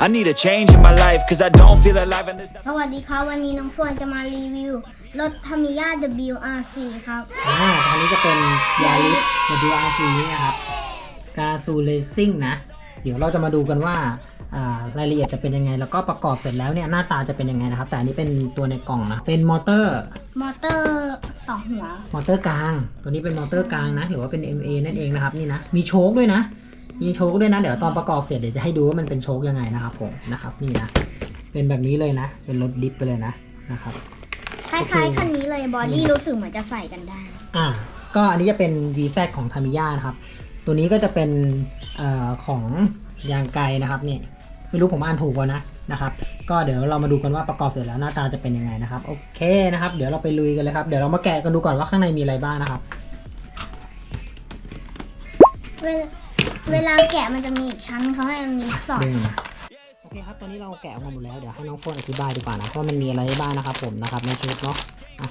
I need a change in my life, cause I don't feel alive, and there's สวัสดีครับวันนี้น้องเฟื่อนจะมารีวิวรถทามิยา WRC ครับ อ่าอันนี้จะเป็นยาริส WRC นะครับกาซูเลซิ่งนะ เดี๋ยวเราจะมาดูกันว่าอ่ารายละเอียดจะเป็นยังไง แล้วก็ประกอบเสร็จแล้วเนี่ยหน้าตาจะเป็นยังไงนะครับ แต่อันนี้เป็นตัวในกล่องนะ เป็นมอเตอร์ มอเตอร์สองหัว มอเตอร์กลาง ตัวนี้เป็นมอเตอร์กลางนะ หรือว่าเป็น MA นั่นเองนะครับนี่นะ มีโชคด้วยนะ มีโชคด้วยนะ เดี๋ยวตอนประกอบเสร็จเดี๋ยวจะให้ดูว่ามันเป็นโชคยังไงนะครับผมนะครับ นี่นะ เป็นแบบนี้เลยนะ เป็นรถดิฟไปเลยนะนะครับ คล้ายๆคันนี้เลยบอดี้รู้สึกเหมือนจะใส่กันได้ อ่า ก็อันนี้จะเป็น v z ของทามิยานะครับ ตัวนี้ก็จะเป็นเอ่อของยางไกลนะครับนี่ไม่รู้ผมอ่านถูกป่ะนะนะครับ ก็เดี๋ยวเรามาดูกันว่าประกอบเสร็จแล้วหน้าตาจะเป็นยังไงนะครับ โอเคนะครับ เดี๋ยวเราไปลุยกันเลยครับ เดี๋ยวเรามาแกะกันดูก่อนว่าข้างในมีอะไรบ้างนะครับ เวลาเวลาแกะมันจะมีอีกชั้นเขาให้อันนี้สอดดึงมาโอเคครับตอนนี้เราแกะออกมาหมดแล้วเดี๋ยวให้น้องโฟนอธิบายดีกว่านะว่ามันมีอะไรบ้างนะครับผมนะครับในชุดเนาะอะ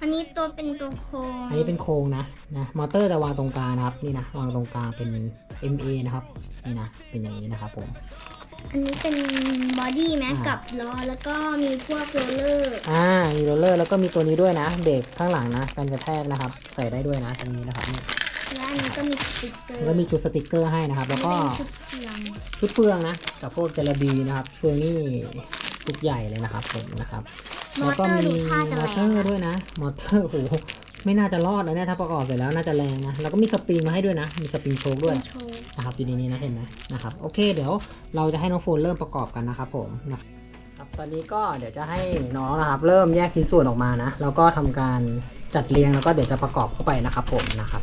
อันนี้ตัวเป็นตัวโครงอันนี้เป็นโครงนะนะมอเตอร์จะวางตรงกลางนะครับนี่นะวางตรงกลางเป็น MA นะครับนี่นะเป็นอย่างนี้นะครับผม อันนี้เป็นบอดี้แม็กอ่ากั กับล้อแล้วก็มีพวกโรลเลอร์ อ่ามีโรลเลอร์แล้วก็มีตัวนี้ด้วยนะเบรกข้างหลังนะการกระแทกนะครับ ใส่ได้ด้วยนะตรงนี้นะครับนี่ และอันนี้ก็มีสติ๊กเกอร์แล้วก็มีชุดสติกเกอร์ให้นะครับ แล้วก็เป็นชุดเทียมชุดเฟืองนะกับพวกเจลาบีนะครับเฟืองนี่ชุดใหญ่เลยนะครับผมนะครับมอแล้วเตก็อร์มีดูท่าจะมแรอเตองร์ด้วยนะมอเตอร์โอ้โหไม่น่าจะรอดเลยเนี่ยถ้าประกอบเสร็จแล้วน่าจะแรงนะแล้วก็มีสปริงมาให้ด้วยนะ มีสปริงโชคด้วย โชว์ นะครับอยู่ในนี้นะเห็นไหมนะครับโอเคเดี๋ยวเราจะให้น้องโฟนเริ่มประกอบกันนะครับผมนะครับตอนนี้ก็เดี๋ยวจะให้น้องนะครับ เริ่มแยกชิ้นส่วนออกมานะแล้วก็ทำการจัดเรียงแล้วก็เดี๋ยวจะประกอบเข้าไปนะครับผมนะครับ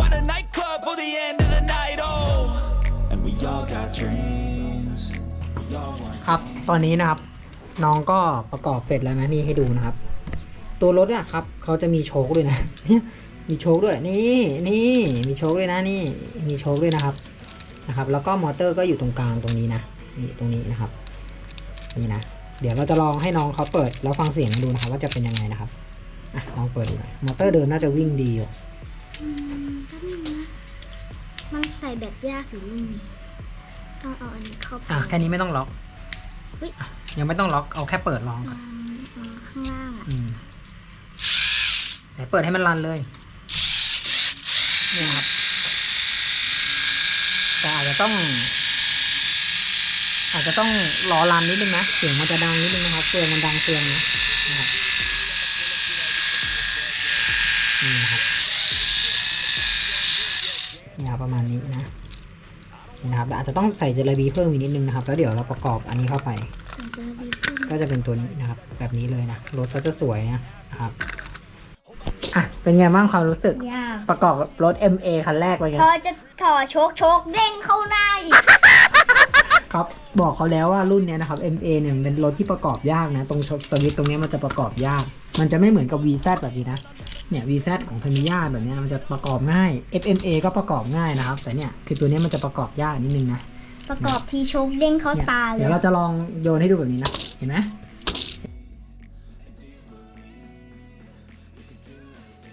for the end of the night. Oh, and we all got dreams. We all want. ครับตอนนี้นะครับ น้องก็ประกอบเสร็จแล้วนะนี่ให้ดูนะครับ ตัวรถเนี่ยครับเขาจะมีโชคด้วยนะเนี่ยมีโชคด้วยนี่นี่มีโชคด้วยนะนี่มีโชคด้วยนะครับนะครับ แล้วก็มอเตอร์ก็อยู่ตรงกลางตรงนี้นะนี่ตรงนี้นะครับ นี่นะเดี๋ยวเราจะลองให้น้องเขาเปิดแล้วฟังเสียงดูนะครับ ว่าจะเป็นยังไงนะครับอะลองเปิดดูหน่อยมอเตอร์เดินน่าจะวิ่งดีอยู่มัน ใส่แบบยากหรือไม่มีต้องเอาอันนี้เข้าไปอะแค่นี้ไม่ต้องล็อกอุ๊ยอะยังไม่ต้องล็อกเอาแค่เปิดลองก่อนอ่าข้างล่างอะอืมไหนเปิดให้มันรันเลยนี่นะครับแต่อาจจะต้อง อาจจะต้องรอรันนิดนึงนะเสียงมันจะดังนิดนึงนะครับเฟืองมันดังเฟืองนะนะครับนี่นะครับนี่ครับประมาณนี้นะนี่นะครับแต่ อาจจะต้องใส่เจลาบีเพิ่มอีกนิดนึงนะครับ แล้วเดี๋ยวเราประกอบอันนี้เข้าไปสังเกตดีขึ้นก็จะเป็นตัวนี้นะครับ แบบนี้เลยนะรถก็จะสวยนะนะครับอะเป็นไงบ้างความรู้สึก ยากประกอบกับรถ MA คันแรกเป็นไงพอจะถอโชกโชกเด้งเข้าหน้าอีก ครับบอกเขาแล้วว่ารุ่นเนี้ยนะครับ MA เนี่ยมันเป็นรถที่ประกอบยากนะ ตรงสวิตช์ตรงเนี้ยมันจะประกอบยาก มันจะไม่เหมือนกับ VZ แบบนี้นะ เนี่ย VZ ของเทมิยาแบบเนี้ยมันจะประกอบง่าย FMA ก็ประกอบง่ายนะครับ แต่เนี่ยคือตัวเนี้ยมันจะประกอบยากนิดนึงนะ ประกอบทีโชกเด้งเข้าเนี่ยตาเลเดี๋ยยวเราจะลองโยนให้ดูแบบนี้นะ เห็นไหม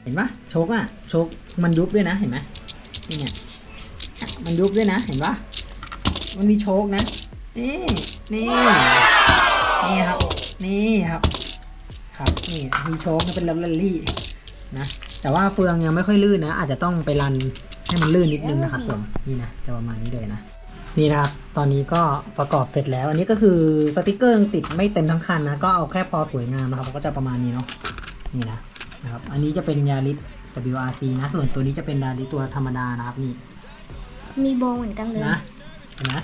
เห็นปะโชกอะโชกมันยุบด้วยนะเห็นไหมนี่ไงมันยุบด้วยนะเห็นปะมันมีโชกนะ นี่นี่นี่ครับนี่ครับ ครับนี่มีโชกนะเป็นลัลลี่ นะ แต่ว่าเฟืองยังไม่ค่อยลื่นนะ อาจจะต้องไปรันให้มันลื่นนิดนึงนะครับผมนี่นะจะประมาณนี้เลยนะนี่นะครับ ตอนนี้ก็ประกอบเสร็จแล้ว อันนี้ก็คือสติกเกอร์ยังติดไม่เต็มทั้งคันนะ ก็เอาแค่พอสวยงามนะครับก็จะประมาณนี้เนาะนี่นะนะครับ อันนี้จะเป็นยาริส WRC นะ ส่วนตัวนี้จะเป็นยาริสตัวธรรมดานะครับนี่ มีโบเหมือนกันเลยนะเห็นไหม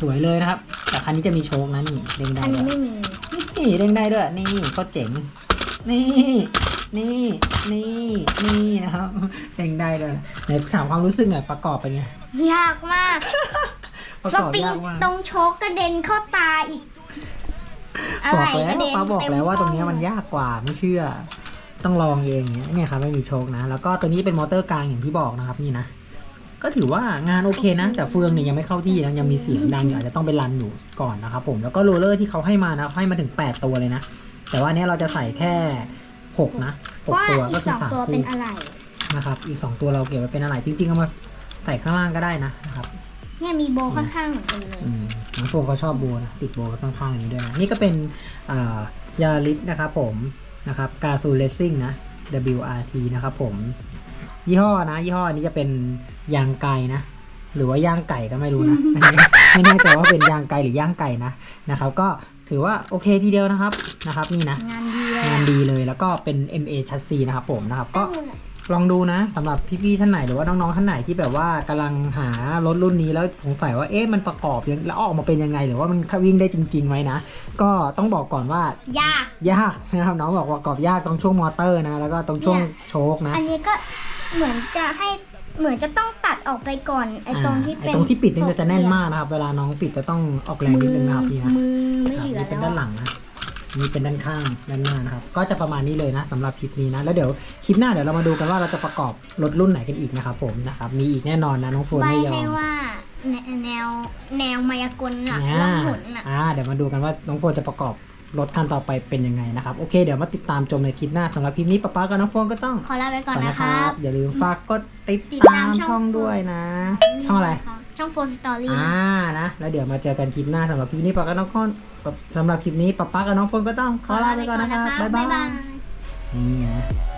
สวยเลยนะครับ แต่คันนี้จะมีโชคนะนี่เด้งได้อันด้นี้วยไม่มีนี่เด้งได้ด้วยนี่ก็เจ๋งนี่ นี่นี่นี่นะครับเด้งได้ด้วยไหนถามความรู้สึกหน่อยประกอบเป็นไงยากมาก ประสกอบปริงยากมากตรงโชกกระเด็นเข้าตาอีก อะบไรอกแล้กระวเด็นป้าบอกเต็มแล้วว่าตรงเนี้ยห้อมันยากกว่าไม่เชื่อ ต้องลองเองเนี่ยเนี่ยครับไม่มีโชคนะ แล้วก็ตัวนี้เป็นมอเตอร์กลางอย่างที่บอกนะครับนี่นะก็ถือว่างานโอเคนะ แต่เฟืองเนี่ยยังไม่เข้าที่นะยังมีเสียงดังอยู่อาจจะต้องไปรันอยู่ก่อนนะครับผมแล้วก็โรลเลอร์ที่เขาให้มานะให้มาถึง 8 ตัวเลยนะ แต่ว่าอันเนี้ยเราจะใส่แค่ 6นะว่า6ตัวอีก็กคืสอองสามตัวเป็คู่นอะไร นะครับ อีก2ตัวเราเก็บไว้เป็นอะไรจริงๆเอามาใส่ข้างล่างก็ได้นะนะครับ เนี่ยมีโบค่อนข้างเหมือนกันเลย อืมน้องโฟเขาชอบโบนะติดโบข้างๆอย่างนี้ด้วยนะนี่ก็เป็นอ่ายาลิสนะครับผมนะครับกาซูเลสซิ่งนะ WRT นะครับผม ยี่ห้อนะ ยี่ห้อนี้จะเป็นยางไก่นะ หรือว่าย่างไก่ก็ไม่รู้นะอันนี้ไม่แน่ใจว่าเป็นยางไก่หรือย่างไก่นะนะครับ ก็ถือว่าโอเคทีเดียวนะครับนะครับ นี่นะงานดีเลยงานดีเลยแล้วก็เป็น MA ชัดซีนะครับผมนะครับก็ลองดูนะสำหรับพี่ๆท่านไหนหรือว่าน้องๆท่านไหนที่แบบว่ากำลังหารถรุ่นนี้แล้วสงสัยว่าเอ๊ะมันประกอบยังแล้วออกมาเป็นยังไง หรือว่ามันวิ่งได้จริงๆไหมนะ ก็ต้องบอกก่อนว่ายากยากนะครับน้องบอกว่าประกอบยากตรงช่วงมอเตอร์นะ แล้วก็ตรงช่วงเนี่ยโชคนะ อันนี้ก็เหมือนจะให้ เหมือนจะต้องตัดออกไปก่อนไอ้ตรงที่อ่าเป็นไอ้ตรงที่ปิดนี่จะแน่นมากนะครับ เวลาน้องปิดจะต้องออกแรงมืนิดอนึงนะครับนี่นะมือไม่เหลือนี่เป็นแล้วด้านหลังนะนี่เป็นด้านข้างด้านหน้านะครับ ก็จะประมาณนี้เลยนะสำหรับคลิปนี้นะ แล้วเดี๋ยวคลิปหน้าเดี๋ยวเรามาดูกันว่าเราจะประกอบรถรุ่นไหนกันอีกนะครับผมนะครับ มีอีกแน่นอนนะน้องโฟนใบไม่ยอให้มว่าแนแนวแนวมายากลหลักอ่าล่องหนน่ะอ่าเดี๋ยวมาดูกันว่าน้องโฟนจะประกอบ รถคันต่อไปเป็นยังไงนะครับโอเคเดี๋ยวมาติดตามชมในคลิปหน้าสำหรับคลิปนี้ป๊าป๊ากับน้องโฟนก็ต้องขอลาไปก่อนก่อนนะนะคครัรับบอย่าลืมฝากกดติดติดตาตามมช่ช่อองงด้วยนะ ช่องอะไร ช่องโฟสตอรี่อ่านะแล้วเดี๋ยวมาเจอกันคลิปหน้าสำหรับคลิปนี้ป๊ากับน้องโฟนสำหรับคลิปนี้ป๊าป๊ากับน้องโฟนก็ต้องขอลาไปก่อนนะครับบ๊ายบายนี่นะ